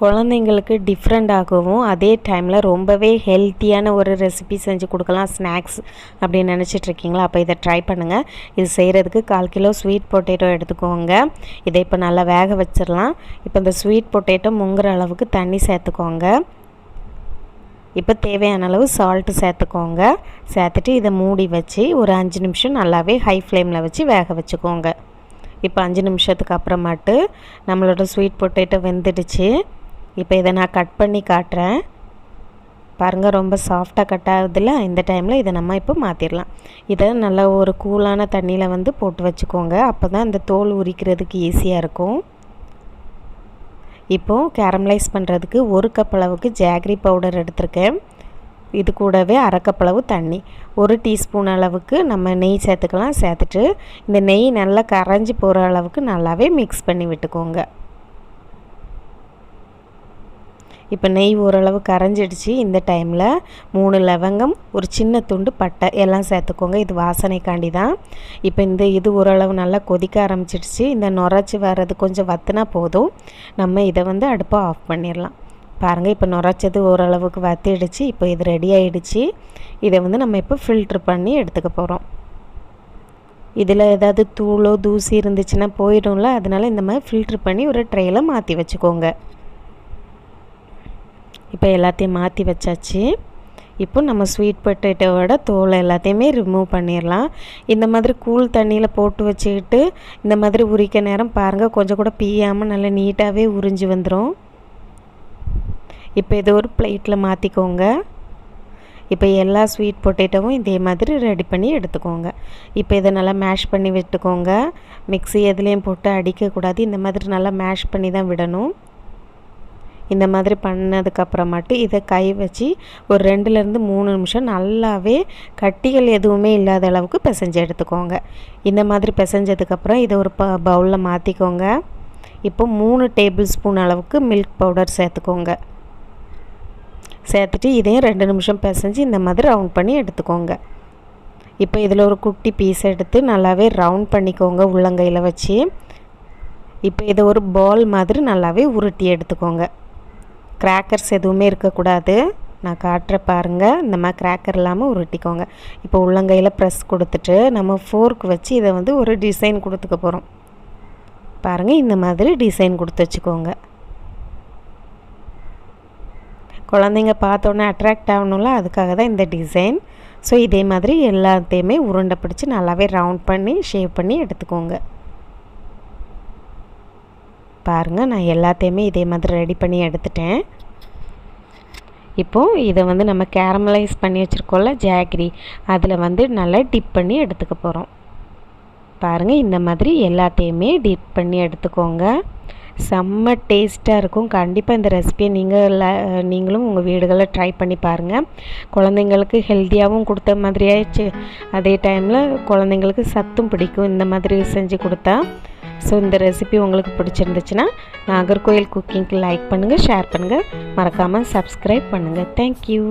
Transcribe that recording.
குழந்தைங்களுக்கு டிஃப்ரெண்ட்டாகவும் அதே டைமில் ரொம்பவே ஹெல்த்தியான ஒரு ரெசிபி செஞ்சு கொடுக்கலாம் ஸ்நாக்ஸ் அப்படின்னு நினச்சிட்டு இருக்கீங்களா அப்போ இதை ட்ரை பண்ணுங்கள் இது செய்கிறதுக்கு கால் கிலோ ஸ்வீட் பொட்டேட்டோ எடுத்துக்கோங்க. இதை இப்போ நல்லா வேக வச்சிடலாம். இப்போ இந்த ஸ்வீட் பொட்டேட்டோ முங்குற அளவுக்கு தண்ணி சேர்த்துக்கோங்க. இப்போ தேவையான அளவு சால்ட்டு சேர்த்துக்கோங்க. சேர்த்துட்டு இதை மூடி வச்சு ஒரு அஞ்சு நிமிஷம் நல்லாவே ஹை ஃப்ளேமில் வச்சு வேக வச்சுக்கோங்க. இப்போ அஞ்சு நிமிஷத்துக்கு அப்புறமாட்டு நம்மளோட ஸ்வீட் பொட்டேட்டோ வெந்துடுச்சு. இப்போ இதை நான் கட் பண்ணி காட்டுறேன். பாருங்கள் ரொம்ப சாஃப்டாக கட் ஆகுதுல்ல? இந்த டைமில் இதை நம்ம இப்போ மாற்றிடலாம் இதை நல்லா ஒரு கூலான தண்ணியில் வந்து போட்டு வச்சுக்கோங்க. அப்போ தான் இந்த தோல் உரிக்கிறதுக்கு ஈஸியாக இருக்கும். இப்போது கேரமலைஸ் பண்ணுறதுக்கு ஒரு கப் அளவுக்கு ஜாகரி பவுடர் எடுத்திருக்கேன். இது கூடவே அரைக்கப்பளவு அளவு தண்ணி. ஒரு டீஸ்பூன் அளவுக்கு நம்ம நெய் சேர்த்துக்கலாம். சேர்த்துட்டு இந்த நெய் நல்லா கரைஞ்சி போகிற அளவுக்கு நல்லாவே மிக்ஸ் பண்ணி விட்டுக்கோங்க. இப்போ நெய் ஓரளவு கரைஞ்சிடுச்சு. இந்த டைமில் மூணு லவங்கம் ஒரு சின்ன துண்டு பட்டை எல்லாம் சேர்த்துக்கோங்க. இது வாசனைக்காண்டி தான். இப்போ இந்த இது ஓரளவு நல்லா கொதிக்க ஆரம்பிச்சிடுச்சு. இந்த நுரைச்சி வர்றது கொஞ்சம் வத்துனா போதும். நம்ம இதை வந்து அடுப்பை ஆஃப் பண்ணிடலாம். பாருங்கள் இப்போ நுரைச்சது ஓரளவுக்கு வத்திடுச்சு. இப்போ இது ரெடி ஆகிடுச்சு இதை வந்து நம்ம இப்போ ஃபில்ட்ரு பண்ணி எடுத்துக்க போகிறோம் இதில் ஏதாவது தூளோ தூசி இருந்துச்சுன்னா போயிடும்ல. அதனால் இந்த மாதிரி ஃபில்ட்ரு பண்ணி ஒரு ட்ரேயில் மாற்றி வச்சுக்கோங்க. இப்போ எல்லாத்தையும் மாற்றி வச்சாச்சு. இப்போ நம்ம ஸ்வீட் பொட்டேட்டோவோட தோலை எல்லாத்தையுமே ரிமூவ் பண்ணிடலாம் இந்த மாதிரி கூல் தண்ணியில் போட்டு வச்சுக்கிட்டு இந்த மாதிரி உரிக்க நேரம் பாருங்கள் கொஞ்சம் கூட பீயாமல் நல்லா நீட்டாகவே உறிஞ்சி வந்துடும் இப்போ இதை ஒரு பிளேட்டில் மாற்றிக்கோங்க இப்போ எல்லா ஸ்வீட் பொட்டேட்டோவும் இதே மாதிரி ரெடி பண்ணி எடுத்துக்கோங்க. இப்போ இதை நல்லா மேஷ் பண்ணி விட்டுக்கோங்க. மிக்ஸி எதுலேயும் போட்டு அடிக்கக்கூடாது. இந்த மாதிரி நல்லா மேஷ் பண்ணி தான் விடணும். இந்த மாதிரி பண்ணதுக்கப்புறமாட்டு இதை கை வச்சு ஒரு ரெண்டுலேருந்து மூணு நிமிஷம் நல்லாவே கட்டிகள் எதுவுமே இல்லாத அளவுக்கு பிசைஞ்சு எடுத்துக்கோங்க. இந்த மாதிரி பிசைஞ்சதுக்கப்புறம் இதை ஒரு ப பவுலில் மாற்றிக்கோங்க இப்போ மூணு டேபிள் ஸ்பூன் அளவுக்கு மில்க் பவுடர் சேர்த்துக்கோங்க. சேர்த்துட்டு இதையும் ரெண்டு நிமிஷம் பிசைஞ்சு இந்த மாதிரி ரவுண்ட் பண்ணி எடுத்துக்கோங்க. இப்போ இதில் ஒரு குட்டி பீஸ் எடுத்து நல்லாவே ரவுண்ட் பண்ணிக்கோங்க உள்ளங்கையில் வச்சு. இப்போ இதை ஒரு பால் மாதிரி நல்லாவே உருட்டி எடுத்துக்கோங்க. கிராக்கர்ஸ் எதுவுமே இருக்கக்கூடாது. நான் காட்டுற பாருங்கள் இந்த மாதிரி கிராக்கர் இல்லாமல் உருட்டிக்கோங்க. இப்போ உள்ளங்கையில் ப்ரெஸ் கொடுத்துட்டு நம்ம ஃபோர்க் வச்சு இதை வந்து ஒரு டிசைன் கொடுத்துக்க போகிறோம் பாருங்கள் இந்த மாதிரி டிசைன் கொடுத்து வச்சுக்கோங்க. குழந்தைங்க பார்த்தோன்னே அட்ராக்ட் ஆகணும்ல அதுக்காக தான் இந்த டிசைன் ஸோ இதே மாதிரி எல்லாத்தையுமே உருண்டை பிடிச்சி நல்லாவே ரவுண்ட் பண்ணி ஷேப் பண்ணி எடுத்துக்கோங்க. பாருங்கள் நான் எல்லாத்தையுமே இதே மாதிரி ரெடி பண்ணி எடுத்துட்டேன். இப்போது இதை வந்து நம்ம கேரமலைஸ் பண்ணி வச்சுருக்கோம்ல ஜாக்ரி அதில் வந்து நல்லா டிப் பண்ணி எடுத்துக்க போகிறோம் பாருங்கள் இந்த மாதிரி எல்லாத்தையுமே டிப் பண்ணி எடுத்துக்கோங்க. செம்ம டேஸ்ட்டாக இருக்கும். கண்டிப்பாக இந்த ரெசிபியை நீங்கள் நீங்களும் உங்கள் வீடுகளில் ட்ரை பண்ணி பாருங்கள் குழந்தைங்களுக்கு ஹெல்த்தியாகவும் கொடுத்த மாதிரியாச்சு அதே டைமில் குழந்தைங்களுக்கு சத்தும் பிடிக்கும். இந்த மாதிரி செஞ்சு கொடுத்தா. ஸோ இந்த ரெசிபி உங்களுக்கு பிடிச்சிருந்துச்சுன்னா நாகர்கோயில் குக்கிங்க்கு லைக் பண்ணுங்கள் ஷேர் பண்ணுங்கள் மறக்காமல் சப்ஸ்கிரைப் பண்ணுங்கள் தேங்க்யூ